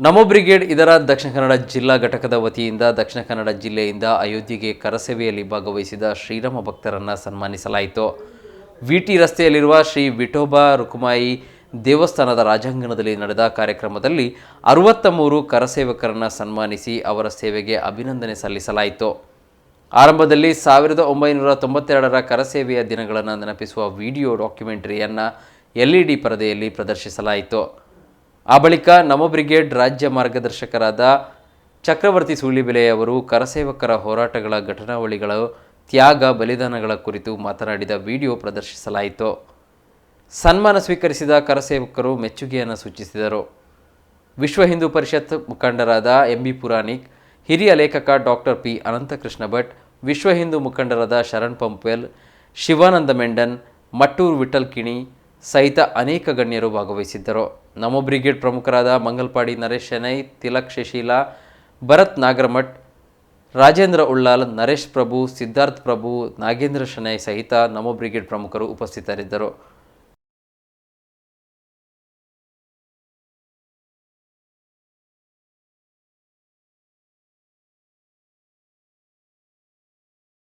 ನಮೋ brigade ಇದರ ದಕ್ಷಿಣ ಕನ್ನಡ ಜಿಲ್ಲಾ ಘಟಕದ ವತಿಯಿಂದ ದಕ್ಷಿಣ ಕನ್ನಡ ಜಿಲ್ಲೆಯಿಂದ ಅಯೋಧ್ಯೆಗೆ ಕರಸೇವೆಯಲ್ಲಿ ಭಾಗವಹಿಸಿದ ಶ್ರೀರಾಮ ಭಕ್ತರನ್ನು ಸನ್ಮಾನಿಸಲಾಯಿತು. ವಿಟಿ ರಸ್ತೆಯಲ್ಲಿರುವ ಶ್ರೀ ವಿಠೋಬಾ ರುಕುಮಾಯಿ ದೇವಸ್ಥಾನದ ರಾಜಾಂಗಣದಲ್ಲಿ ನಡೆದ ಕಾರ್ಯಕ್ರಮದಲ್ಲಿ ಅರವತ್ತ ಮೂರು ಕರಸೇವಕರನ್ನು ಸನ್ಮಾನಿಸಿ ಅವರ ಸೇವೆಗೆ ಅಭಿನಂದನೆ ಸಲ್ಲಿಸಲಾಯಿತು. ಆರಂಭದಲ್ಲಿ ಸಾವಿರದ ಒಂಬೈನೂರ ತೊಂಬತ್ತೆರಡರ ಕರಸೇವೆಯ ದಿನಗಳನ್ನು ನೆನಪಿಸುವ ವಿಡಿಯೋ ಡಾಕ್ಯುಮೆಂಟರಿಯನ್ನು ಎಲ್ ಇ ಡಿ ಪರದೆಯಲ್ಲಿ ಪ್ರದರ್ಶಿಸಲಾಯಿತು. ಆ ಬಳಿಕ ನವ ಬ್ರಿಗೇಡ್ ರಾಜ್ಯ ಮಾರ್ಗದರ್ಶಕರಾದ ಚಕ್ರವರ್ತಿ ಸೂಳಿಬೆಲೆಯವರು ಕರಸೇವಕರ ಹೋರಾಟಗಳ ಘಟನಾವಳಿಗಳು ತ್ಯಾಗ ಬಲಿದಾನಗಳ ಕುರಿತು ಮಾತನಾಡಿದ ವಿಡಿಯೋ ಪ್ರದರ್ಶಿಸಲಾಯಿತು. ಸನ್ಮಾನ ಸ್ವೀಕರಿಸಿದ ಕರಸೇವಕರು ಮೆಚ್ಚುಗೆಯನ್ನು ಸೂಚಿಸಿದರು. ವಿಶ್ವ ಹಿಂದೂ ಪರಿಷತ್ ಮುಖಂಡರಾದ ಎಂ ಬಿ ಪುರಾಣಿಕ್, ಹಿರಿಯ ಲೇಖಕ ಡಾಕ್ಟರ್ ಪಿ ಅನಂತಕೃಷ್ಣ ಭಟ್, ವಿಶ್ವ ಹಿಂದೂ ಮುಖಂಡರಾದ ಶರಣ್ ಪಂಪೆಲ್ ಶಿವಾನಂದ ಮೆಂಡನ್, ಮಟ್ಟೂರು ವಿಠಲ್ ಕಿಣಿ ಸಹಿತ ಅನೇಕ ಗಣ್ಯರು ಭಾಗವಹಿಸಿದ್ದರು. ನಮೋ ಬ್ರಿಗೇಡ್ ಪ್ರಮುಖರಾದ ಮಂಗಲ್ಪಾಡಿ ನರೇಶ್ ಶೆನೈ ತಿಲಕ್ ಶಶೀಲಾ, ಭರತ್ ನಾಗರಮಠ್, ರಾಜೇಂದ್ರ ಉಳ್ಳಾಲ್, ನರೇಶ್ ಪ್ರಭು, ಸಿದ್ಧಾರ್ಥ್ ಪ್ರಭು, ನಾಗೇಂದ್ರ ಶೆನೈ ಸಹಿತ ನಮೋ ಬ್ರಿಗೇಡ್ ಪ್ರಮುಖರು ಉಪಸ್ಥಿತರಿದ್ದರು.